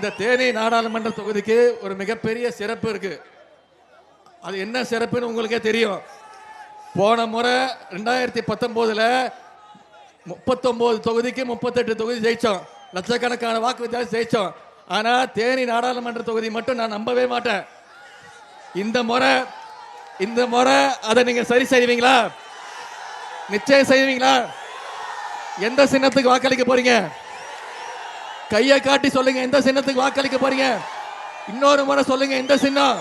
இந்த தேனி நாடாளுமன்ற தொகுதிக்கு ஒரு மிகப்பெரிய சிறப்பு இருக்கு. அது என்ன சிறப்புன்னு உங்களுக்கே தெரியும். போன முறை ரெண்டாயிரத்தி பத்தொன்பதுல முப்பத்தொன்பது தொகுதிக்கு முப்பத்தெட்டு தொகுதி ஜெயிச்சோம். லட்சக்கணக்கான வாக்கு வித்தியாசம் ஜெயிச்சோம். ஆனா தேனி நாடாளுமன்ற தொகுதி மட்டும் நான் நம்பவே மாட்டேன். இந்த முறை இந்த முறை அதை நீங்க சரி செய்வீங்களா? நிச்சயம் செய்வீங்களா? எந்த சின்னத்துக்கு வாக்களிக்க போறீங்க? கையை காட்டி சொல்லுங்க எந்த சின்னத்துக்கு வாக்களிக்க போறீங்க? இன்னொரு முறை சொல்லுங்க எந்த சின்னம்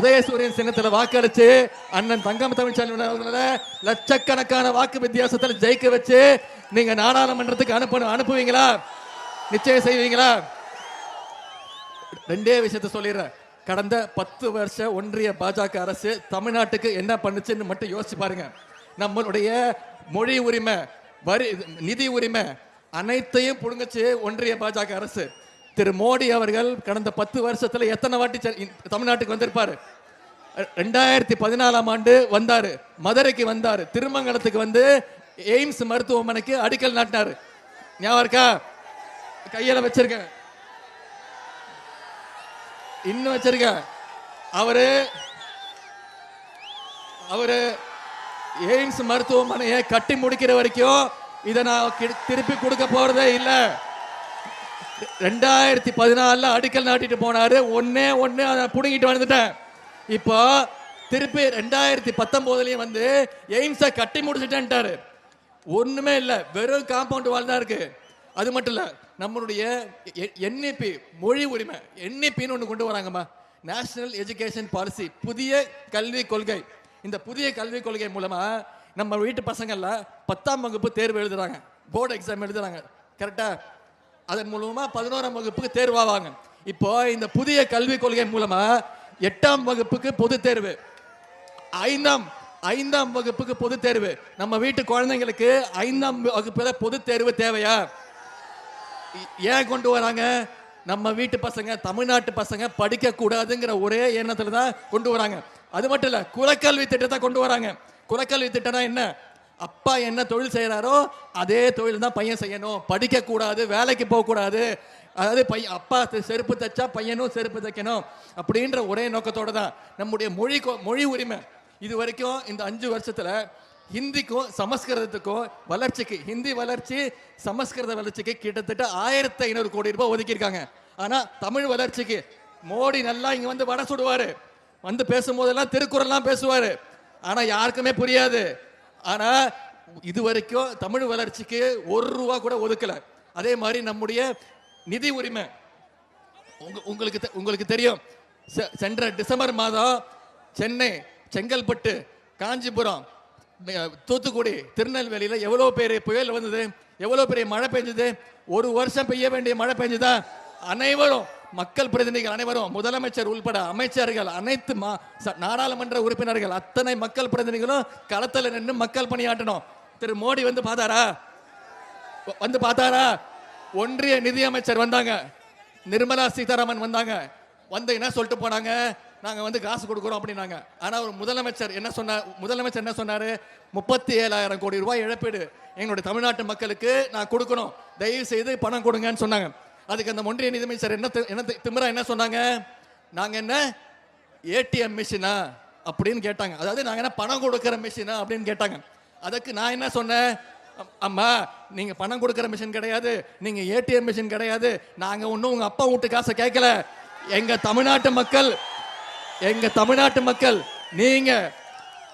உதயசூரியன் சின்னத்துல வாக்களிச்சு அண்ணன் தங்கம் தமிழ்ச்செல்வன் அவர்களை லட்சக்கணக்கான வாக்கு வித்தியாசத்தில் ஜெயிக்க வச்சு நீங்க நாடாளுமன்றத்துக்கு அனுப்பணும் அனுப்புவீங்களா? நிச்சயம் செய்வீங்களா? ரெண்டே விஷயத்த சொல்லிடுறேன். கடந்த பத்து வருஷ ஒன்றிய பாஜக அரசு தமிழ்நாட்டுக்கு என்ன பண்ணுச்சுன்னு மட்டும் யோசிச்சு பாருங்க. நம்மளுடைய மொழி உரிமை வரி நிதி உரிமை அனைத்தையும் புடுங்கச்சு ஒன்றிய பாஜக அரசு. திரு மோடி அவர்கள் கடந்த பத்து வருஷத்துல எத்தனை வாட்டி தமிழ்நாட்டுக்கு வந்திருப்பாரு? ரெண்டாயிரத்தி பதினாலாம் ஆண்டு வந்தாரு. மதுரைக்கு வந்தார். திருமங்கலத்துக்கு வந்து எய்ம்ஸ் மருத்துவமனைக்கு அடிக்கல் நாட்டினாரு. ஞாபகம் இருக்கா? கையில வச்சிருக்கேன். இன்னும் வச்சிருக்கேன். அவரு அவரு எய்ம்ஸ் மருத்துவமனையை கட்டி முடிக்கிற வரைக்கும் இதை நான் திருப்பி கொடுக்க போறதே இல்லை. ரெண்டாயிரத்தி பதினாலில் அடிக்கல் நாட்டிட்டு போனாரு. ஒன்னே ஒன்று அதை பிடுங்கிட்டு வந்துட்டேன். இப்போ திருப்பி ரெண்டாயிரத்தி பத்தொம்போதுலேயும் வந்து எய்ம்ஸை கட்டி முடிச்சுட்டேன்ட்டாரு. ஒன்றுமே இல்லை. வெறும் காம்பவுண்ட் வால் தான் இருக்கு. அது மட்டும் இல்லை நம்மளுடைய என்இபி மொழி உரிமை என்இபின்னு ஒன்று கொண்டு வராங்கம்மா. நேஷனல் எஜுகேஷன் பாலிசி புதிய கல்வி கொள்கை. இந்த புதிய கல்விக் கொள்கை மூலமாக நம்ம வீட்டு பசங்களில் பத்தாம் வகுப்பு தேர்வு எழுதுறாங்க. போர்டு எக்ஸாம் எழுதுறாங்க. கரெக்டாக அதன் மூலமாக பதினோராம் வகுப்புக்கு தேர்வாவாங்க இப்போ இந்த புதிய கல்விக் கொள்கை மூலமாக எட்டாம் வகுப்புக்கு பொது தேர்வு. ஐந்தாம் ஐந்தாம் வகுப்புக்கு பொது தேர்வு. நம்ம வீட்டு குழந்தைங்களுக்கு ஐந்தாம் வகுப்பில் பொது தேர்வு தேவையா? ஏன் கொண்டு வராங்க? நம்ம வீட்டு பசங்க தமிழ்நாட்டு பசங்க படிக்க கூடாதுங்கிற ஒரே எண்ணத்துல தான் கொண்டு வராங்க. அது மட்டும் இல்ல குலக்கல்வி திட்டத்தை கொண்டு வராங்க. குலக்கல்வி திட்டம்னா என்ன? அப்பா என்ன தொழில் செய்கிறாரோ அதே தொழில் தான் பையன் செய்யணும். படிக்கக்கூடாது வேலைக்கு போகக்கூடாது அதாவது பையன் அப்பா செருப்பு தைச்சா பையனும் செருப்பு தைக்கணும் அப்படின்ற ஒரே நோக்கத்தோட தான். நம்முடைய மொழி மொழி உரிமை. இது வரைக்கும் இந்த அஞ்சு வருஷத்தில் ஹிந்திக்கும் சமஸ்கிருதத்துக்கும் வளர்ச்சிக்கு ஹிந்தி வளர்ச்சி சமஸ்கிருத வளர்ச்சிக்கு கிட்டத்தட்ட ஆயிரத்தி ஐநூறு கோடி ரூபாய் ஒதுக்கியிருக்காங்க ஆனால் தமிழ் வளர்ச்சிக்கு மோடி நல்லா இங்கே வந்து வட சுடுவார். வந்து பேசும்போதெல்லாம் திருக்குறள்லாம் பேசுவார். ஆனா யாருக்குமே புரியாது. ஆனா இது வரைக்கும் தமிழ் வளர்ச்சிக்கு ஒரு ரூபா கூட ஒதுக்கல. அதே மாதிரி நம்முடைய நிதி உரிமை. உங்க- உங்களுக்கு தெ- உங்களுக்கு தெரியும். செ- சென்ற டிசம்பர் மாதம் சென்னை செங்கல்பட்டு காஞ்சிபுரம் தூத்துக்குடி திருநெல்வேலியில் எவ்வளோ பெரிய புயல் வந்தது? எவ்வளோ பெரிய மழை பெஞ்சது? ஒரு வருஷம் பெய்ய வேண்டிய மழை பெஞ்சுதா? அனைவரும் மக்கள் பிரதிநிதிகள் அனைவரும் முதலமைச்சர் உள்பட அமைச்சர்கள் அனைத்து மா- நாடாளுமன்ற உறுப்பினர்கள் அத்தனை மக்கள் பிரதிநிதிகளும் களத்தில் நின்று மக்கள் பணியாற்றணும். திரு மோடி வந்து பார்த்தாரா? வந்து பார்த்தாரா? ஒன்றிய நிதியமைச்சர் வந்தாங்க. நிர்மலா சீதாராமன் வந்தாங்க. வந்து என்ன சொல்லிட்டு போனாங்க? நாங்கள் வந்து காசு கொடுக்குறோம் அப்படின்னாங்க. ஆனால் ஒரு முதலமைச்சர் என்ன சொன்னார் முதலமைச்சர் என்ன சொன்னார்? முப்பத்தி ஏழாயிரம் கோடி ரூபாய் இழப்பீடு. எங்களுடைய தமிழ்நாட்டு மக்களுக்கு நான் கொடுக்கணும். தயவு செய்து பணம் கொடுங்கன்னு சொன்னாங்க. அதுக்கு அந்த ஒன்றிய நிதியமைச்சர் என்ன என்ன திமிரா என்ன சொன்னாங்க? நாங்க என்ன? ஏடிஎம் மிஷினா அப்படின்னு கேட்டாங்க. அதாவது நாங்க என்ன பணம் கொடுக்கிற மிஷினா அப்படின்னு கேட்டாங்க. அதுக்கு நான் என்ன சொன்னேன்? அம்மா நீங்க பணம் கொடுக்குற மிஷின் கிடையாது. நீங்க ஏடிஎம் மிஷின் கிடையாது. நாங்க ஒன்றும் உங்க அப்பா வீட்டு காசை கேட்கல. எங்க தமிழ்நாட்டு மக்கள் எங்க தமிழ்நாட்டு மக்கள் நீங்க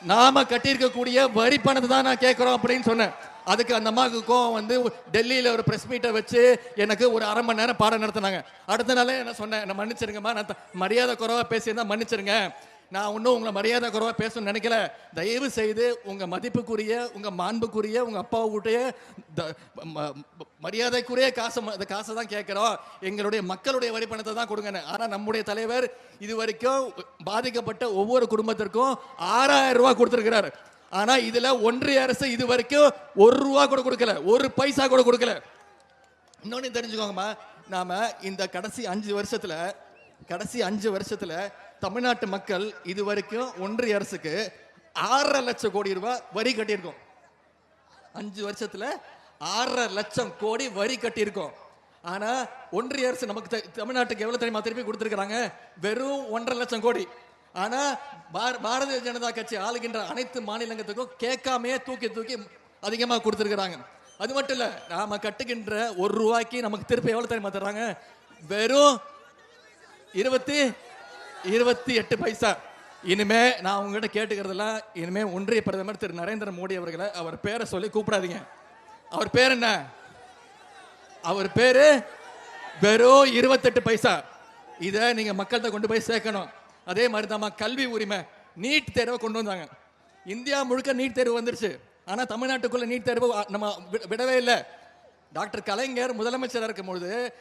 நாம கட்டியிருக்கக்கூடிய வரி பணத்தை தான் நான் கேட்குறோம் அப்படின்னு சொன்னேன். அதுக்கு அந்த அம்மாவுக்கு கோவம் வந்து டெல்லியில் ஒரு ப்ரெஸ் மீட்டை வச்சு எனக்கு ஒரு அரை மணி நேரம் பாடம் நடத்தினாங்க. அடுத்த நாளே என்ன சொன்னேன் என்ன மன்னிச்சிருங்கம்மா. நான் மரியாதை குறைவாக பேசியிருந்தா மன்னிச்சிருங்க. நான் ஒன்றும் உங்களை மரியாதை குறைவாக பேசணும்னு நினைக்கல. தயவு செய்து உங்கள் மதிப்புக்குரிய உங்கள் மாண்புக்குரிய உங்கள் அப்பாவுடைய த- ம- மரியாதைக்குரிய காசு அந்த காசை தான் கேட்குறோம். எங்களுடைய மக்களுடைய வரி பணத்தை தான் கொடுங்கன்னு. ஆனால் நம்முடைய தலைவர் இது வரைக்கும் பாதிக்கப்பட்ட ஒவ்வொரு குடும்பத்திற்கும் ஆறாயிரம் ரூபா கொடுத்திருக்கிறாரு. ஆனா இதுல ஒன்றிய அரசு இது வரைக்கும் ஒரு ரூபா கூட கொடுக்கல ஒரு பைசா கூட கொடுக்கல. இன்னொன்னு தெரிஞ்சுக்கோங்கம்மா நாம இந்த கடைசி அஞ்சு வருஷத்துல கடைசி அஞ்சு வருஷத்துல தமிழ்நாட்டு மக்கள் இது வரைக்கும் ஒன்றிய அரசுக்கு ஆறரை லட்சம் கோடி ரூபாய் வரி கட்டியிருக்கோம். அஞ்சு வருஷத்துல ஆறரை லட்சம் கோடி வரி கட்டியிருக்கோம். ஆனா ஒன்றிய அரசு நமக்கு தமிழ்நாட்டுக்கு எவ்வளவு தெரியுமா திருப்பி கொடுத்துருக்காங்க வெறும் ஒன்றரை லட்சம் கோடி. ஆனா பார- பாரதிய ஜனதா கட்சி ஆளுகின்ற அனைத்து மாநிலங்களுக்கும் கேட்காமையே தூக்கி தூக்கி அதிகமாக கொடுத்துருக்குறாங்க. அது மட்டும் இல்ல நாம கட்டுகின்ற ஒரு ரூபாய்க்கு நமக்கு திருப்பி எவ்வளவு தெரியுமா தர்றாங்க? வெறும் இருபத்தி இருபத்தி எட்டு பைசா. இனிமே நான் உங்ககிட்ட கேட்டுக்கிறதெல்லாம் இனிமே ஒன்றிய பிரதமர் திரு. நரேந்திர மோடி அவர்களை அவர் பேரை சொல்லி கூப்பிடாதீங்க. அவர் பேர் என்ன? அவர் பேரு வெறும் இருபத்தெட்டு பைசா. இதை நீங்க மக்கள்கிட்ட கொண்டு போய் சேர்க்கணும். அதே மாதிரி தான் கல்வி உரிமை. நீட் தேர்வை கொண்டு வந்தாங்க. இந்தியா முழுக்க நீட் தேர்வு வந்துருச்சு. ஆனால் தமிழ்நாட்டுக்குள்ள நீட் தேர்வு நம்ம வி- விடவே இல்லை. டாக்டர் கலைஞர் முதலமைச்சராக இருக்கும் பொழுது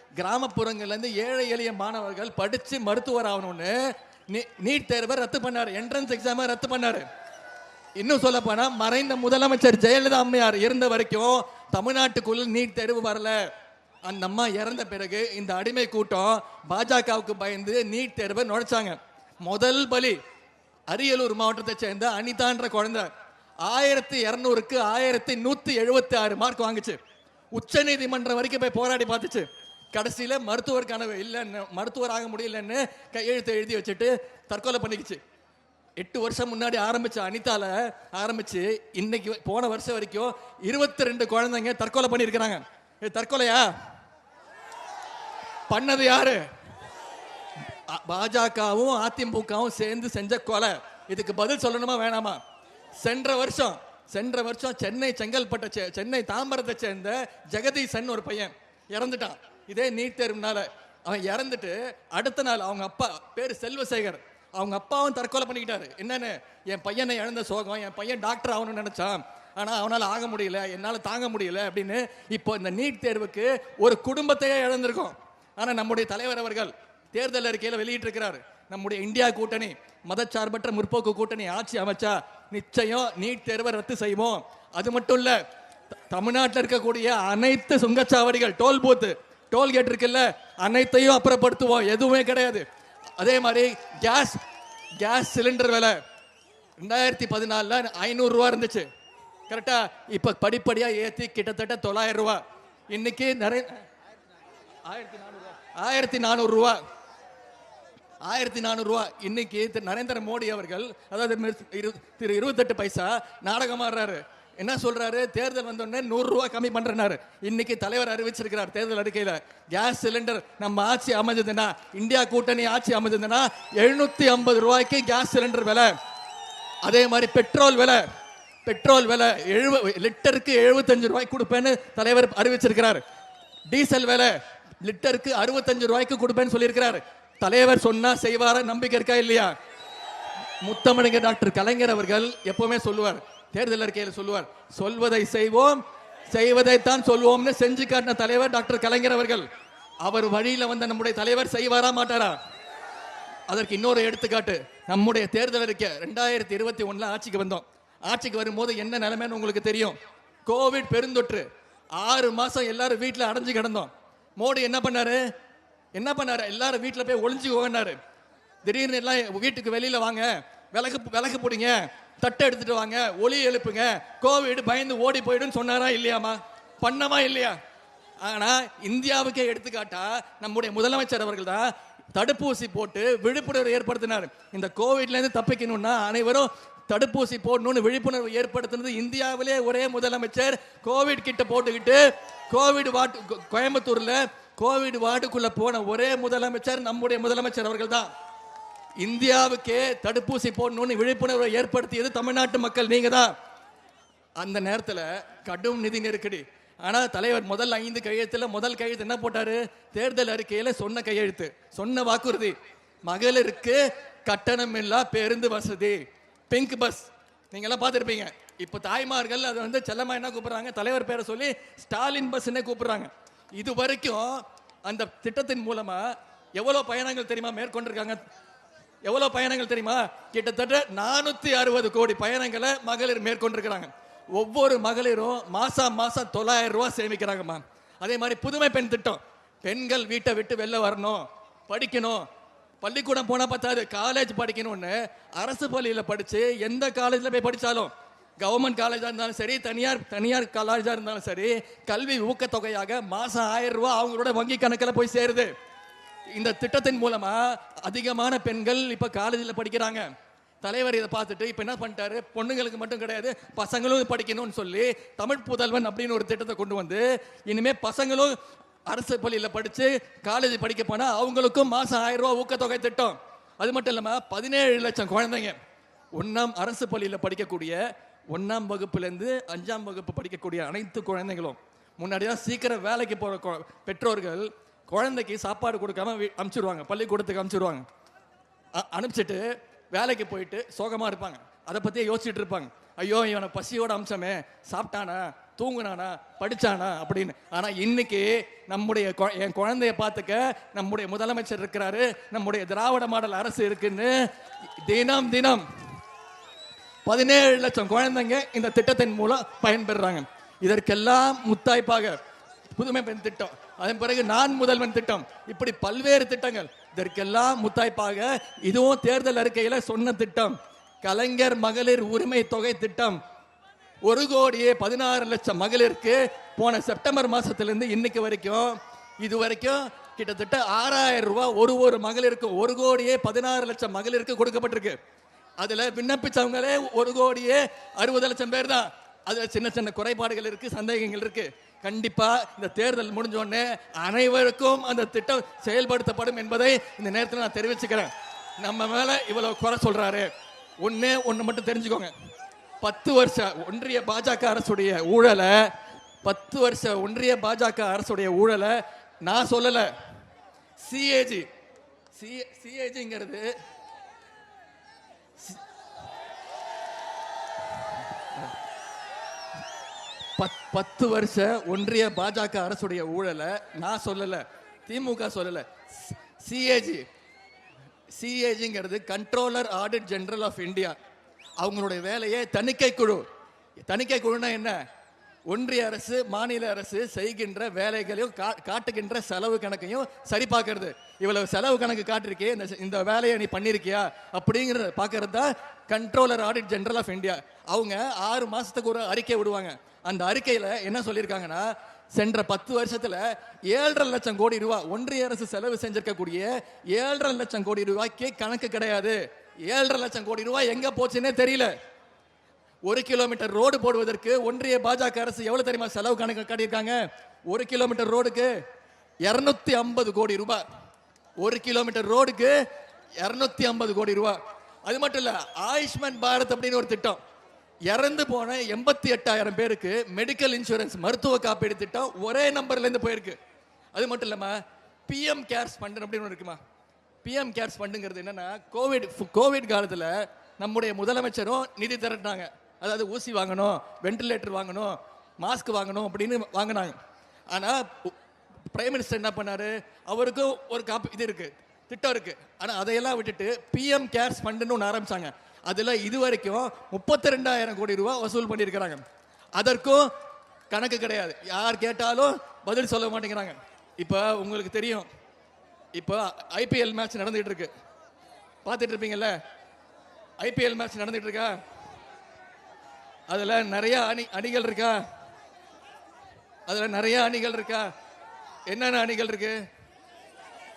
ஏழை எளிய மாணவர்கள் படித்து மருத்துவர் ஆகணும்னு நீட் தேர்வை ரத்து பண்ணாரு. என்ட்ரன்ஸ் எக்ஸாமை ரத்து பண்ணார். இன்னும் சொல்ல போனால் மறைந்த முதலமைச்சர் ஜெயலலிதா அம்மையார் இருந்த வரைக்கும் தமிழ்நாட்டுக்குள்ள நீட் தேர்வு வரல. அந்த அம்மா இறந்த பிறகு இந்த அடிமை கூட்டம் பாஜகவுக்கு பயந்து நீட் தேர்வை நுழைச்சாங்க. முதல் பலி அரியலூர் மாவட்டத்தை சேர்ந்த அனிதான்ற குழந்தை. ஆயிரத்தி இரநூறுக்கு ஆயிரத்தி நூத்தி எழுபத்தி ஆறு மார்க் வாங்குச்சு. உச்ச நீதிமன்றம் வரைக்கும் போய் போராடி பார்த்துச்சு. கடைசியில மருத்துவர் கனவு இல்லைன்னு மருத்துவர் ஆக முடியலன்னு கையெழுத்து எழுதி வச்சுட்டு தற்கொலை பண்ணிக்கிச்சு. எட்டு வருஷம் முன்னாடி ஆரம்பிச்ச அனிதால ஆரம்பிச்சு இன்னைக்கு போன வருஷம் வரைக்கும் இருபத்தி ரெண்டு குழந்தைங்க தற்கொலை பண்ணியிருக்கிறாங்க. தற்கொலையா? பண்ணது யாரு? பாஜகவும் அதிமுகவும் சேர்ந்து செஞ்ச கொலை. இதுக்கு பதில் சொல்லணுமா வேணாமா? சென்ற வருஷம் சென்ற வருஷம் சென்னை செங்கல்பட்டை சென்னை தாம்பரத்தை சேர்ந்த ஜெகதீசன் ஒரு பையன் இறந்துட்டான். இதே நீட் தேர்வுனால. அவன் இறந்துட்டு அடுத்த நாள் அவங்க அப்பா பேர் செல்வசேகர். அவங்க அப்பாவும் தற்கொலை பண்ணிக்கிட்டாரு. என்னன்னு? என் பையனை இழந்த சோகம் என் பையன் டாக்டர் ஆகணும்னு நினைச்சான். ஆனால் அவனால் ஆக முடியல என்னால் தாங்க முடியல அப்படின்னு இப்போ இந்த நீட் தேர்வுக்கு ஒரு குடும்பத்தையே இழந்திருக்கோம். ஆனால் நம்முடைய தலைவர் அவர்கள் தேர்தல் அறிக்கையில் வெளியிட்டிருக்கிறார். நம்முடைய இந்தியா கூட்டணி மதச்சார்பற்ற முற்போக்கு கூட்டணி ஆட்சி அமைச்சா நிச்சயம் நீட் தேர்வை ரத்து செய்வோம். அது மட்டும் இல்ல த- தமிழ்நாட்டில் இருக்கக்கூடிய அனைத்து சுங்கச்சாவடிகள் டோல் பூத்து டோல்கேட் இருக்குல்ல அனைத்தையும் அப்புறப்படுத்துவோம். எதுவுமே கிடையாது. அதே மாதிரி கேஸ் கேஸ் சிலிண்டர் விலை ரெண்டாயிரத்தி பதினாலில் ஐநூறுரூவா இருந்துச்சு. கரெக்டா? இப்போ படிப்படியாக ஏற்றி கிட்டத்தட்ட தொள்ளாயிரம் ரூபா. இன்னைக்கு நிறைய ஆயிரத்தி நானூறுரூவா ஆயிரத்தி நானூறுரூவா ஆயிரத்தி நானூறுரூவா இன்னைக்கு திரு நரேந்திர மோடி அவர்கள் அதாவது இரு- திரு இருபத்தெட்டு பைசா நாடகமாடுறாரு என்ன சொல்றாரு? தேர்தல் வந்தோடனே நூறு ரூபா கம்மி பண்றனாரு இன்னைக்கு தலைவர் அறிவிச்சிருக்கிறார் தேர்தல் அறிக்கையில. கேஸ் சிலிண்டர் நம்ம ஆட்சி அமைஞ்சதுன்னா இந்தியா கூட்டணி ஆட்சி அமைஞ்சதுன்னா எழுநூத்தி ஐம்பது ரூபாய்க்கு கேஸ் சிலிண்டர் விலை. அதே மாதிரி பெட்ரோல் விலை. பெட்ரோல் விலை எழுப லிட்டருக்கு எழுபத்தஞ்சு ரூபாய்க்கு கொடுப்பேன்னு தலைவர் அறிவிச்சிருக்கிறார். டீசல் விலை லிட்டருக்கு அறுபத்தஞ்சு ரூபாய்க்கு கொடுப்பேன்னு சொல்லியிருக்கிறார். தலைவர் சொன்னா செய்வார நம்பிக்கை இருக்கா இல்லையா? முத்தமிழங்க டாக்டர் கலைஞர் அவர்கள் எப்பவுமே சொல்லுவார் தேர்தல் அறிக்கையில் சொல்லுவார் சொல்வதை செய்வோம் செய்வதைத்தான் சொல்வோம்னு செஞ்சு காட்டின தலைவர் டாக்டர் கலைஞர் அவர்கள். அவர் வழியில வந்த நம்முடைய தலைவர் செய்வாரா மாட்டாரா? அதற்கு இன்னொரு எடுத்துக்காட்டு நம்முடைய தேர்தல் அறிக்கை ரெண்டாயிரத்தி இருபத்தி ஒண்ணுல ஆட்சிக்கு வந்தோம். ஆட்சிக்கு வரும்போது என்ன நிலைமைன்னு உங்களுக்கு தெரியும். கோவிட் பெருந்தொற்று. ஆறு மாசம் எல்லாரும் வீட்டில் அடைஞ்சு கிடந்தோம். மோடி என்ன பண்ணாரு? என்ன பண்ணாரு? எல்லாரும் வீட்டில் போய் ஒளிஞ்சு திடீர்னு எல்லாம் வீட்டுக்கு வெளியில் வாங்க. விளக்கு விளக்கு போடுங்க. தட்டை எடுத்துட்டு வாங்க. ஒளி எழுப்புங்க. கோவிட் பயந்து ஓடி போயிடுன்னு சொன்னாரா இல்லையாமா பண்ணவா இல்லையா? ஆனால் இந்தியாவுக்கே எடுத்துக்காட்டா நம்முடைய முதலமைச்சர் அவர்கள் தான் தடுப்பூசி போட்டு விழிப்புணர்வு ஏற்படுத்தினார். இந்த கோவிட்லேருந்து தப்பிக்கணும்னா அனைவரும் தடுப்பூசி போடணும்னு விழிப்புணர்வு ஏற்படுத்தினது இந்தியாவிலே ஒரே முதலமைச்சர். கோவிட் கிட்ட போட்டுக்கிட்டு கோவிட் வாட் கோ- கோவிட் வார்டுக்குள்ள போன ஒரே முதலமைச்சர் நம்முடைய முதலமைச்சர் அவர்கள் தான் இந்தியாவுக்கே தடுப்பூசி போடணும்னு விழிப்புணர்வை ஏற்படுத்தியது தமிழ்நாட்டு மக்கள் நீங்க தான் அந்த நேரத்தில் கடும் நிதி நெருக்கடி. ஆனால் தலைவர் முதல் ஐந்து கையெழுத்தில் முதல் கையெழுத்து என்ன போட்டாரு? தேர்தல் அறிக்கையில் சொன்ன கையெழுத்து சொன்ன வாக்குறுதி. மகளிருக்கு கட்டணமில்லா பேருந்து வசதி பிங்க் பஸ். நீங்கள்லாம் பார்த்துருப்பீங்க. இப்போ தாய்மார்கள் அதை வந்து செல்லம்மா என்ன கூப்பிட்றாங்க? தலைவர் பேரை சொல்லி ஸ்டாலின் பஸ்ன்னே கூப்பிட்றாங்க. இது வரைக்கும் அந்த திட்டத்தின் மூலமா எவ்வளவு பயணங்கள் தெரியுமா மேற்கொண்டிருக்காங்க? எவ்வளவு பயணங்கள் தெரியுமா? கிட்டத்தட்ட நானூத்தி அறுபது கோடி பயணங்களை மகளிர் மேற்கொண்டிருக்கிறாங்க. ஒவ்வொரு மகளிரும் மாசம் மாசம் தொள்ளாயிரம் ரூபாய் சேமிக்கிறாங்கம்மா. அதே மாதிரி புதுமை பெண் திட்டம். பெண்கள் வீட்டை விட்டு வெளில வரணும் படிக்கணும். பள்ளிக்கூடம் போனால் பத்தாது காலேஜ் படிக்கணும்னு அரசு பள்ளியில் படித்து எந்த காலேஜில் போய் படித்தாலும் கவர்மெண்ட் காலேஜாக இருந்தாலும் சரி தனியார் தனியார் காலேஜாக இருந்தாலும் சரி கல்வி ஊக்கத்தொகையாக மாதம் ஆயிரம் ரூபா அவங்களோட வங்கி கணக்கில் போய் சேருது. இந்த திட்டத்தின் மூலமாக அதிகமான பெண்கள் இப்போ காலேஜில் படிக்கிறாங்க. தலைவர் இதை பார்த்துட்டு இப்போ என்ன பண்ணிட்டாரு? பொண்ணுங்களுக்கு மட்டும் கிடையாது பசங்களும் படிக்கணும்னு சொல்லி தமிழ் புதல்வன் அப்படின்னு ஒரு திட்டத்தை கொண்டு வந்து இனிமேல் பசங்களும் அரசு பள்ளியில் படித்து காலேஜ் படிக்க போனால் அவங்களுக்கும் மாதம் ஆயிரம் ரூபா ஊக்கத்தொகை திட்டம். அது மட்டும் இல்லாமல் பதினேழு லட்சம் குழந்தைங்க. ஒன்றாம் அரசு பள்ளியில் படிக்கக்கூடிய ஒன்றாம் வகுப்புலேருந்து அஞ்சாம் வகுப்பு படிக்கக்கூடிய அனைத்து குழந்தைகளும் முன்னாடி சீக்கிரம் வேலைக்கு போகிற கொ- பெற்றோர்கள் குழந்தைக்கு சாப்பாடு கொடுக்காம அனுப்பிச்சிடுவாங்க பள்ளிக்கூடத்துக்கு அனுப்பிச்சிடுவாங்க அனுப்பிச்சிட்டு வேலைக்கு போயிட்டு சோகமாக இருப்பாங்க. அதை பற்றியே யோசிச்சுட்டு இருப்பாங்க. ஐயோ இவனை பசியோட அம்சமே சாப்பிட்டானா? தூங்குனானா? படித்தானா அப்படின்னு. ஆனால் இன்னைக்கு நம்முடைய என் குழந்தைய பார்த்துக்க நம்முடைய முதலமைச்சர் இருக்கிறாரு. நம்முடைய திராவிட மாடல் அரசு இருக்குன்னு தினம் தினம் பதினேழு லட்சம் குழந்தைங்க இந்த திட்டத்தின் மூலம் பயன்பெறுறாங்க. இதற்கெல்லாம் முத்தாய்ப்பாக புதுமை பெண் திட்டம் அதன் பிறகு நான் முதல்வன் திட்டம் இப்படி பல்வேறு திட்டங்கள். இதற்கெல்லாம் முத்தாய்ப்பாக இதுவும் தேர்தல் அறிக்கையில் சொன்ன திட்டம் கலைஞர் மகளிர் உரிமை தொகை திட்டம். ஒரு கோடியே பதினாறு லட்சம் மகளிருக்கு போன செப்டம்பர் மாதத்துலேருந்து இன்னைக்கு வரைக்கும் இது வரைக்கும் கிட்டத்தட்ட ஆறாயிரம் ரூபாய் ஒரு ஒரு மகளிருக்கு ஒரு கோடியே பதினாறு லட்சம் மகளிருக்கு கொடுக்கப்பட்டிருக்கு. அதுல விண்ணப்பிச்சவங்களே ஒரு கோடியே அறுபது லட்சம் பேர் தான். அதுல சின்ன சின்ன குறைபாடுகள் இருக்கு சந்தேகங்கள் இருக்கு. கண்டிப்பா இந்த தேர்தல் முடிஞ்சோடனே அனைவருக்கும் அந்த திட்டம் செயல்படுத்தப்படும் என்பதை இந்த நேரத்தில் நான் தெரிவிச்சுக்கிறேன். நம்ம மேல இவ்வளவு குறை சொல்றாரு. ஒண்ணே ஒன்று மட்டும் தெரிஞ்சுக்கோங்க. பத்து வருஷ ஒன்றிய பாஜக அரசுடைய ஊழலை பத்து வருஷ ஒன்றிய பாஜக அரசுடைய ஊழலை நான் சொல்லலை. சிஏஜி சி சிஏஜிங்கிறது பத் பத்து வருஷ ஒன்றிய பாஜக அரசுடைய ஊழலை நான் சொல்லலை. திமுக சொல்லலை. CAG. சிஏஜிங்கிறது controller audit general of India அவங்களுடைய வேலையே தணிக்கை குழு. தணிக்கை குழுனா என்ன? ஒன்றிய அரசு மாநில அரசு செய்கின்ற வேலைகளையும் கா- காட்டுகின்ற செலவு கணக்கையும் சரி பார்க்கறது. இவ்வளவு செலவு கணக்கு காட்டிருக்கே இந்த இந்த வேலையை நீ பண்ணியிருக்கியா அப்படிங்கிறத பார்க்கறது தான் controller audit general of India அவங்க ஆறு மாசத்துக்கு ஒரு அறிக்கை விடுவாங்க. அந்த அறிக்கையில என்ன சொல்லியிருக்காங்கன்னா சென்ற பத்து வருஷத்துல ஏழரை லட்சம் கோடி ரூபாய் ஒன்றிய அரசு செலவு செஞ்சிருக்கக்கூடிய ஏழரை லட்சம் கோடி ரூபாய்க்கு கணக்கு கிடையாது. ஏழரை லட்சம் கோடி ரூபாய் எங்க போச்சுன்னே தெரியல. ஒரு கிலோமீட்டர் ரோடு போடுவதற்கு ஒன்றிய பாஜக அரசு எவ்வளவு தெரியுமா செலவு கணக்கு காட்டியிருக்காங்க? ஒரு கிலோமீட்டர் ரோடுக்கு இருநூத்தி ஐம்பது கோடி ரூபாய். ஒரு கிலோமீட்டர் ரோடுக்கு இருநூத்தி ஐம்பது கோடி ரூபாய். அது மட்டும் இல்ல ஆயுஷ்மான் பாரத் அப்படின்னு ஒரு திட்டம். இறந்து போன எண்பத்தி எட்டாயிரம் பேருக்கு மெடிக்கல் இன்சூரன்ஸ் மருத்துவ காப்பீடு திட்டம் ஒரே நம்பர்ல இருந்து போயிருக்கு. அது மட்டும் இல்லாம பிஎம் கேர்ஸ் ஃபண்ட் அப்படின்னு ஒன்று இருக்குமா? பிஎம் கேர்ஸ் ஃபண்டுங்கிறது என்னன்னா கோவிட் கோவிட் காலத்தில் நம்முடைய முதலமைச்சரும் நிதி திரட்டினாங்க. அதாவது ஊசி வாங்கணும் வென்டிலேட்டர் வாங்கணும் மாஸ்க் வாங்கணும் அப்படின்னு வாங்கினாங்க. ஆனால் பிரைம் மினிஸ்டர் என்ன பண்ணார்? அவருக்கும் ஒரு காப்பு இது இருக்குது திட்டம் இருக்குது ஆனால் அதையெல்லாம் விட்டுட்டு பிஎம் கேர்ஸ் ஃபண்டுன்னு ஒன்று ஆரம்பித்தாங்க அதில் இது வரைக்கும் முப்பத்தி ரெண்டாயிரம் கோடி ரூபா வசூல் பண்ணியிருக்கிறாங்க. அதற்கும் கணக்கு கிடையாது. யார் கேட்டாலும் பதில் சொல்ல மாட்டேங்கிறாங்க. இப்போ உங்களுக்கு தெரியும். இப்போ ஐபிஎல் மேட்ச் நடந்துகிட்டு இருக்கு. பார்த்துட்டு இருப்பீங்கல்ல? ஐபிஎல் மேட்ச் நடந்துகிட்டு இருக்கா? அதுல நிறைய அணி அணிகள் இருக்கா? அதுல நிறைய அணிகள் இருக்கா? என்னென்ன அணிகள் இருக்கு?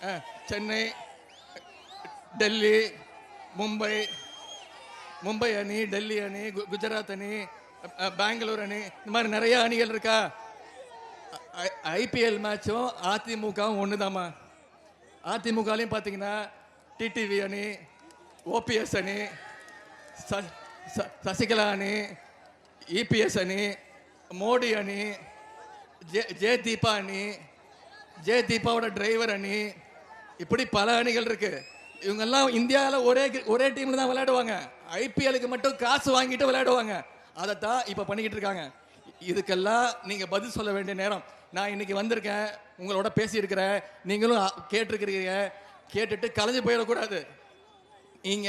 ஆ, சென்னை டெல்லி மும்பை மும்பை அணி டெல்லி அணி கு- குஜராத் அணி பெங்களூர் அணி இந்த மாதிரி நிறைய அணிகள் இருக்கா? ஐபிஎல் மேட்சும் அதிமுகவும் ஒண்ணுதாம்மா. அதிமுகலையும் பார்த்தீங்கன்னா டிடிவி அணி ஓபிஎஸ் அணி ச- சசிகலா அணி இபிஎஸ் அணி மோடி அணி ஜே ஜே தீபா அணி ஜே தீபாவோட டிரைவர் அணி இப்படி பல அணிகள் இருக்கு. இவங்கெல்லாம் இந்தியாவில் ஒரே ஒரே டீம்ல தான் விளையாடுவாங்க. ஐபிஎலுக்கு மட்டும் காசு வாங்கிட்டு விளையாடுவாங்க. அதைத்தான் இப்போ பண்ணிக்கிட்டு இருக்காங்க. இதுக்கெல்லாம் நீங்க பதில் சொல்ல வேண்டிய நேரம். நான் இன்னைக்கு வந்திருக்கேன். உங்களோட பேசியிருக்கிறேன். நீங்களும் கேட்டிருக்கிறீங்க. கேட்டுட்டு கலைஞ்சு போயிடக்கூடாது. நீங்க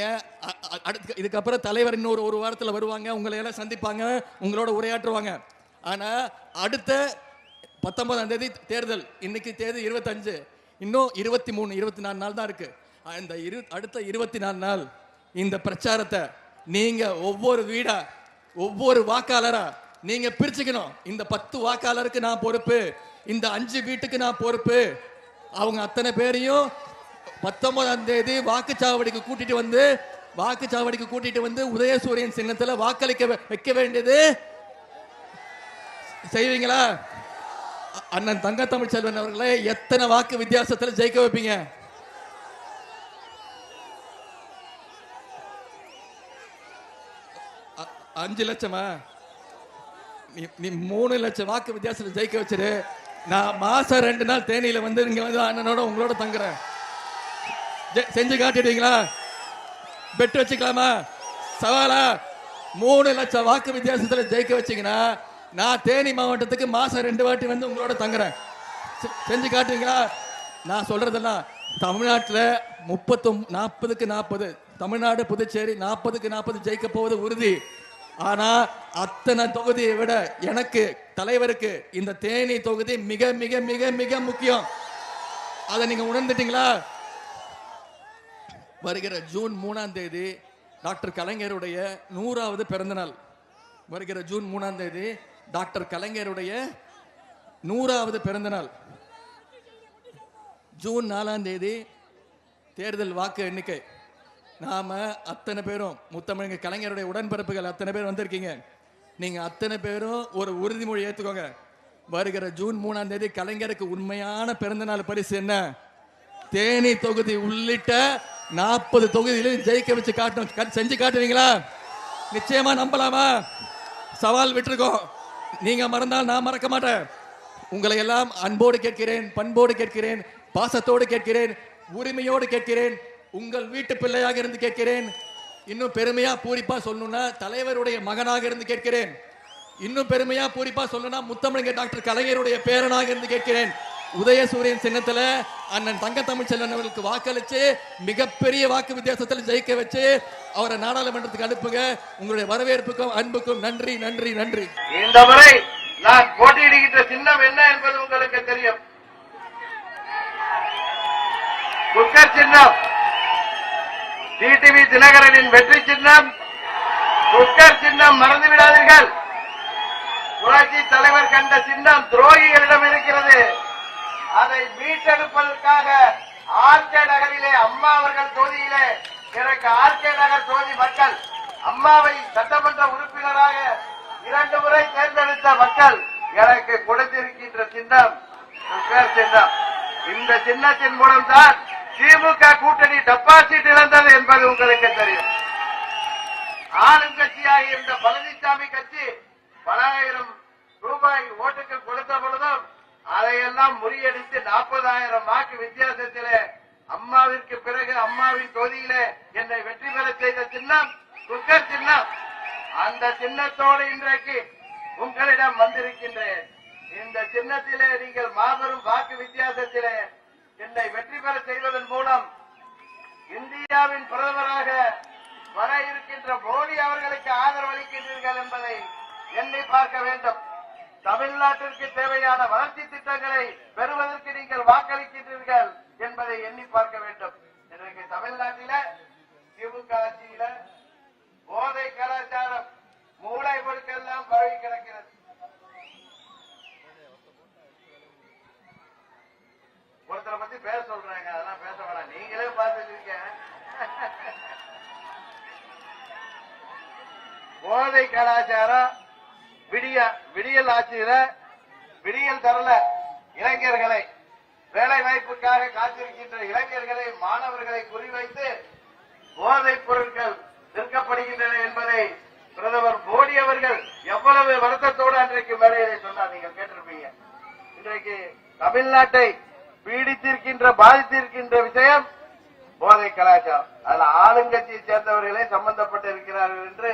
அடுத்து இதுக்கப்புறம் தலைவர் இன்னொரு ஒரு வாரத்தில் வருவாங்க உங்களை எல்லாம் சந்திப்பாங்க உங்களோட உரையாற்றுவாங்க. ஆனா அடுத்த பத்தொன்பதாம் தேதி தேர்தல் இன்னைக்கு தேதி இருபத்தஞ்சு இன்னும் இருபத்தி மூணு இருபத்தி நாலு நாள் தான் இருக்கு. அந்த இரு அடுத்த இருபத்தி நாலு நாள் இந்த பிரச்சாரத்தை நீங்க ஒவ்வொரு வீடா ஒவ்வொரு வாக்காளரா நீங்க பிரிச்சுக்கணும். இந்த பத்து வாக்காளருக்கு நான் பொறுப்பு இந்த அஞ்சு வீட்டுக்கு நான் பொறுப்பு. அவங்க அத்தனை பேரையும் பத்தொன்பதாம் தேதி வாக்குச்சாவடிக்கு கூட்டிட்டு வந்து வாக்குச்சாவடிக்கு கூட்டிட்டு வந்து உதயசூரியன் சின்னத்துல வாக்களிக்க வைக்க வேண்டியது. செய்வீங்களா? அண்ணன் தங்க தமிழ்ச்செல்வன் அவர்களே எத்தனை வாக்கு வித்தியாசத்துல ஜெயிக்க வைப்பீங்க? அ- அஞ்சு லட்சமா? நீ நீ மூணு லட்சம் வாக்கு வித்தியாசத்தில் ஜெயிக்க வச்சிரு. நான் மாசம் ரெண்டு நாள் தேனியில வந்து இங்க வந்து அண்ணனோட உங்களோட தங்குறேன். செஞ்சு காட்டிடுவீங்களா? பெட் வச்சுக்கலாமா? சவாலா? மூணு லட்சம் வாக்கு வித்தியாசத்தில் ஜெயிக்க வச்சீங்கன்னா நான் தேனி மாவட்டத்துக்கு மாசம் ரெண்டு வாட்டி வந்து உங்களோட தங்குறேன். செ- செஞ்சு காட்டுவீங்களா? நான் சொல்றதெல்லாம் தமிழ்நாட்டில் முப்பத்தொம் நாற்பதுக்கு நாற்பது தமிழ்நாடு புதுச்சேரி நாற்பதுக்கு நாற்பது ஜெயிக்க போவது உறுதி. ஆனால் அத்தனை தொகுதியை விட எனக்கு தலைவருக்கு இந்த தேனி தொகுதி மிக மிக மிக மிக முக்கியம். அதை நீங்கள் உணர்ந்துட்டீங்களா? வருகிற ஜூன் மூணாம் தேதி டாக்டர் கலைஞருடைய நூறாவது பிறந்தநாள். வருகிற ஜூன் மூணாம் தேதி டாக்டர் கலைஞருடைய நூறாவது பிறந்தநாள். ஜூன் நாலாம் தேதி தேர்தல் வாக்கு எண்ணிக்கை. நாம அத்தனை பேரும் முத்தமிழங்க கலைஞருடைய உடன்பிறப்புகள் அத்தனை பேர் வந்திருக்கீங்க. நீங்க அத்தனை பேரும் ஒரு உறுதிமொழி ஏத்துக்கோங்க. வருகிற ஜூன் மூணாம் தேதி கலைஞருக்கு உண்மையான பிறந்தநாள் பரிசு என்ன? தேனி தொகுதி உள்ளிட்ட நாற்பது தொகுதியிலும் ஜெயிக்க வச்சு காட்டணும். செஞ்சு காட்டுவீங்களா? நிச்சயமா நம்பலாமா? சவால் விட்டுருக்கோம். நீங்க மறந்தால் நான் மறக்க மாட்டேன். உங்களை எல்லாம் அன்போடு கேட்கிறேன் பண்போடு கேட்கிறேன் பாசத்தோடு கேட்கிறேன் உரிமையோடு கேட்கிறேன் உங்கள் வீட்டு பிள்ளையாக இருந்து கேட்கிறேன். இன்னும் பெருமையா பூரிப்பா சொல்லணும்னா தலைவருடைய மகனாக இருந்து கேட்கிறேன். இன்னும் பெருமையா பூரிப்பா சொல்லணும்னா முத்தமிழங்க டாக்டர் கலைஞருடைய பேரனாக இருந்து கேட்கிறேன். உதயசூரியன் சின்னத்துல அண்ணன் தங்க தமிழ்ச்செல்வன் அவர்களுக்கு வாக்களிச்சு மிகப்பெரிய வாக்கு வித்தியாசத்தில் ஜெயிக்க வச்சு அவரை நாடாளுமன்றத்துக்கு அனுப்புங்க. உங்களுடைய வரவேற்புக்கும் அன்புக்கும் நன்றி நன்றி நன்றி. இந்த முறை நான் போட்டியிடுகின்ற சின்னம் என்ன என்பது உங்களுக்கு தெரியும். குக்கர் சின்னம் டிடிவி தினகரனின் வெற்றி சின்னம் குக்கர் சின்னம் மறந்து விடாதீர்கள். புரட்சி தலைவர் கண்ட சின்னம் துரோகிகளிடம் இருக்கிறது. அதை மீட்டெடுப்பதற்காக ஆர்கே நகரிலே அம்மா அவர்கள் தொகுதியிலே எனக்கு ஆர்கே நகர் தொகுதி மக்கள் அம்மாவை சட்டமன்ற உறுப்பினராக இரண்டு முறை தேர்ந்தெடுத்த மக்கள் எனக்கு கொடுத்திருக்கின்ற சின்னம் பேர் சின்னம். இந்த சின்னத்தின் மூலம்தான் திமுக கூட்டணி டெபாசிட் இழந்தது என்பது உங்களுக்கு தெரியும். ஆளும் கட்சியாக இருந்த பழனிசாமி கட்சி பல ஆயிரம் ரூபாய் ஓட்டுகள் கொடுத்த பொழுதும் அதையெல்லாம் முறியடித்து நாற்பதாயிரம் வாக்கு வித்தியாசத்திலே அம்மாவிற்கு பிறகு அம்மாவின் தொகுதியிலே என்னை வெற்றி பெற செய்த சின்னம் குக்கர் சின்னம். அந்த சின்னத்தோடு இன்றைக்கு உங்களிடம் வந்திருக்கின்றேன். இந்த சின்னத்திலே நீங்கள் மாபெரும் வாக்கு வித்தியாசத்திலே என்னை வெற்றி பெற செய்வதன் மூலம் இந்தியாவின் பிரதமராக வர இருக்கின்ற மோடி அவர்களுக்கு ஆதரவு அளிக்கின்றீர்கள் என்பதை எண்ணி பார்க்க வேண்டும். தமிழ்நாட்டிற்கு தேவையான வளர்ச்சி திட்டங்களை பெறுவதற்கு நீங்கள் வாக்களிக்கின்றீர்கள் என்பதை எண்ணி பார்க்க வேண்டும். இன்றைக்கு தமிழ்நாட்டில திமுக ஆட்சியில போதை கலாச்சாரம் மூளை பொருட்கள்லாம் பழகி கிடக்கிறது. ஒருத்தரை பத்தி பேச சொல்றாங்க அதெல்லாம் பேச வேணாம். நீங்களே பார்த்துட்டு போதை கலாச்சாரம் விடிய விடியல் ஆட்சியில விடியல் தரல இளைஞர்களை வேலை வாய்ப்புக்காக காத்திருக்கின்ற இளைஞர்களை மாணவர்களை குறிவைத்து போதைப் பொருட்கள் விற்கப்படுகின்றன என்பதை பிரதமர் மோடி அவர்கள் எவ்வளவு வருத்தத்தோடு அன்றைக்கு மேடையிலே சொன்னார் நீங்கள் கேட்டிருப்பீங்க. இன்றைக்கு தமிழ்நாட்டை பீடித்திருக்கின்ற பாதித்திருக்கின்ற விஷயம் போதை கலாச்சாரம். அதுல ஆளுங்கட்சியை சேர்ந்தவர்களே சம்பந்தப்பட்டிருக்கிறார்கள் என்று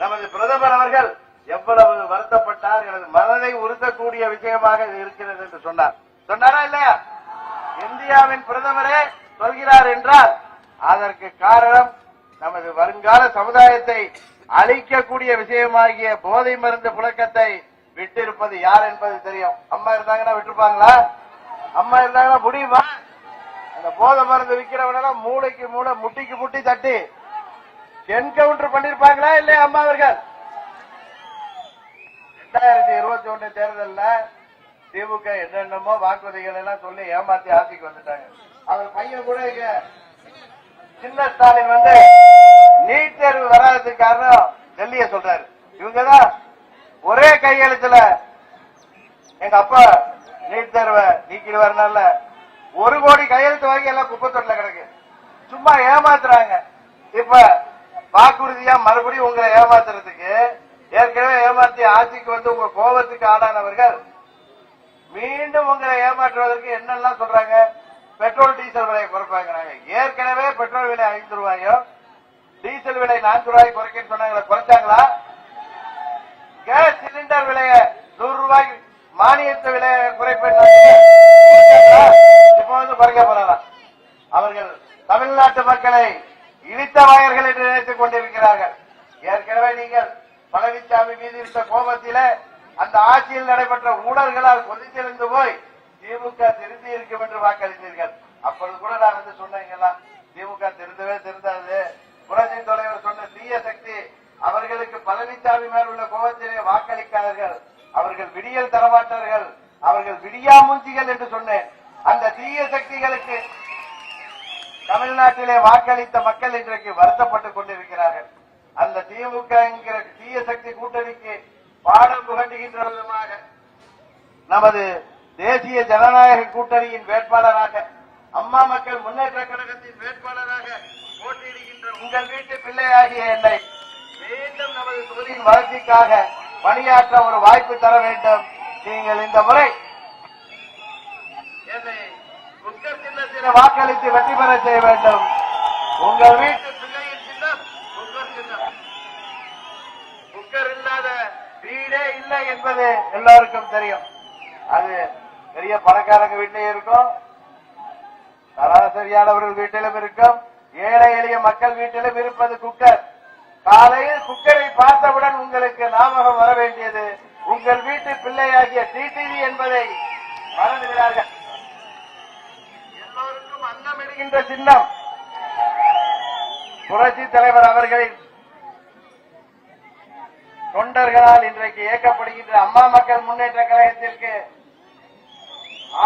நமது பிரதமர் அவர்கள் எவ்வளவு வருத்தப்பட்டார் எனது மனதை உறுத்தக்கூடிய விஷயமாக இது இருக்கிறது என்று சொன்னார். சொன்னாரா இல்லையா? இந்தியாவின் பிரதமரே சொல்கிறார் என்றால் அதற்கு காரணம் நமது வருங்கால சமுதாயத்தை அழிக்கக்கூடிய விஷயமாகிய போதை மருந்து புழக்கத்தை விட்டிருப்பது யார் என்பது தெரியும். அம்மா இருந்தாங்கன்னா விட்டுருப்பாங்களா? அம்மா இருந்தாங்கன்னா முடியுமா? அந்த போதை மருந்து விற்கிறவனெல்லாம் மூளைக்கு மூளை முட்டிக்கு முட்டி தட்டி என்கவுண்டர் பண்ணிருப்பாங்களா இல்லையா அம்மா அவர்கள்? ரெண்டாயிரத்தி இருபத்தி ஒண்ணு தேர்தல்ல திமுக என்னென்னமோ வாக்குறுதிகள் எல்லாம் சொல்லி ஏமாத்தி ஆட்சிக்கு வந்துட்டாங்க. அவர் பையன் கூட இங்க. சின்ன ஸ்டாலின் வந்து நீட் தேர்வு வராததுக்கு காரணம் டெல்லிய சொல்றாரு. இவங்கதான் ஒரே கையெழுத்துல எங்க அப்பா நீட் தேர்வை நீக்கிடுவாருனால ஒரு கோடி கையெழுத்து வாங்கி எல்லாம் குப்பத்தொட்டில கிடக்கு. சும்மா ஏமாத்துறாங்க. இப்ப வாக்குறுதியா மறுபடியும் உங்களை ஏமாத்துறதுக்கு ஏற்கனவே ஏமாற்றி ஆட்சிக்கு வந்து உங்க கோபத்துக்கு ஆளானவர்கள் மீண்டும் உங்களை ஏமாற்றுவதற்கு என்னெல்லாம் சொல்றாங்க? பெட்ரோல் டீசல் விலையை குறைப்பாங்கிறாங்க. ஏற்கனவே பெட்ரோல் விலை ஐந்து ரூபாயோ டீசல் விலை நான்கு ரூபாய் குறைக்கன்னு சொன்னாங்களே குறைச்சாங்களா? கேஸ் சிலிண்டர் விலைய நூறு ரூபாய் மானியத்து விலையை குறைப்பேன் இப்ப வந்து குறைக்க போறாரா? அவர்கள் தமிழ்நாட்டு மக்களை இழித்த வாயர்கள் என்று நினைத்துக் கொண்டிருக்கிறார்கள். ஏற்கனவே நீங்கள் பழனிசாமி மீது இருந்த கோபத்திலே அந்த ஆட்சியில் நடைபெற்ற ஊழல்களால் கொதித்திருந்து போய் திமுக திருந்தி இருக்கும் என்று வாக்களித்தீர்கள். அப்பொழுது கூட நான் வந்து சொன்னீங்கல்லாம் திமுக திருந்தவே திருந்தாது. புரட்சி தலைவர் சொன்ன தீய சக்தி அவர்களுக்கு பழனிசாமி மேல் உள்ள கோபத்திலே வாக்களிக்காதீர்கள். அவர்கள் விடியல் தரமாட்டார்கள். அவர்கள் விடியாமூஞ்சிகள் என்று சொன்னேன். அந்த தீய சக்திகளுக்கு தமிழ்நாட்டிலே வாக்களித்த மக்கள் இன்றைக்கு வருத்தப்பட்டுக் கொண்டிருக்கிறார்கள். அந்த திமுக என்கிற தீய சக்தி கூட்டணிக்கு பாடம் புகண்டுகின்ற விதமாக நமது தேசிய ஜனநாயக கூட்டணியின் வேட்பாளராக அம்மா மக்கள் முன்னேற்ற கழகத்தின் வேட்பாளராக போட்டியிடுகின்ற உங்கள் வீட்டு பிள்ளையாகிய என்னை மீண்டும் நமது தொகுதியின் வளர்ச்சிக்காக பணியாற்ற ஒரு வாய்ப்பு தர வேண்டும். நீங்கள் இந்த முறை என்னை குக்கர் சின்னத்தில் வாக்களித்து வெற்றி பெற செய்ய வேண்டும். உங்கள் வீட்டு பிள்ளையின் சின்னம் குக்கர் சின்னம் குக்கர் இல்லாத வீடே இல்லை என்பது எல்லாருக்கும் தெரியும். அது பெரிய பணக்காரங்க வீட்டிலே இருக்கும். சராசரியானவர்கள் வீட்டிலும் இருக்கும். ஏழை எளிய மக்கள் வீட்டிலும் இருப்பது குக்கர். காலையில் குக்கரை பார்த்தவுடன் உங்களுக்கு ஞாபகம் வர வேண்டியது உங்கள் வீட்டு பிள்ளையாகிய டிடிவி என்பதை மறந்துவிடார்கள் எல்லோருக்கும் அன்னம் இடுகின்ற சின்னம். புரட்சி தலைவர் அவர்களின் தொண்டர்களால் இன்றைக்கு இயக்கப்படுகின்ற அம்மா மக்கள் முன்னேற்ற கழகத்திற்கு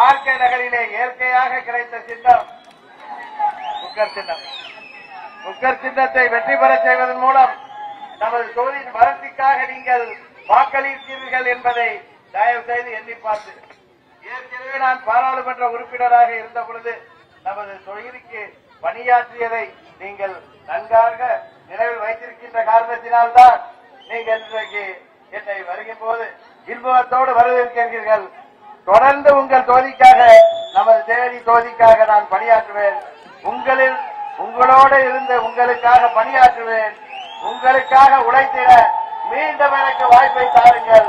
ஆர்கே நகரிலே இயற்கையாக கிடைத்த சின்னம் குக்கர் சின்னம். குக்கர் சின்னத்தை வெற்றி பெற செய்வதன் மூலம் நமது தொகுதியின் வளர்ச்சிக்காக நீங்கள் வாக்களித்தீர்கள் என்பதை தயவு செய்து எண்ணி பார்த்து ஏற்கனவே நான் பாராளுமன்ற உறுப்பினராக இருந்த பொழுது நமது தொகுதிக்கு பணியாற்றியதை நீங்கள் நன்காக நினைவில் வைத்திருக்கின்ற காரணத்தினால்தான் நீங்கள் இன்றைக்கு என்னை வருகின்ற போது இன்பத்தோடு வரவேற்கிறீர்கள் தொடர்ந்து உங்கள் தோதிக்காக நமது தேதி தோதிக்காக நான் பணியாற்றுவேன். உங்களில் உங்களோடு இருந்து உங்களுக்காக பணியாற்றுவேன். உங்களுக்காக உழைத்திட மீண்டும் எனக்கு வாய்ப்பை தாருங்கள்.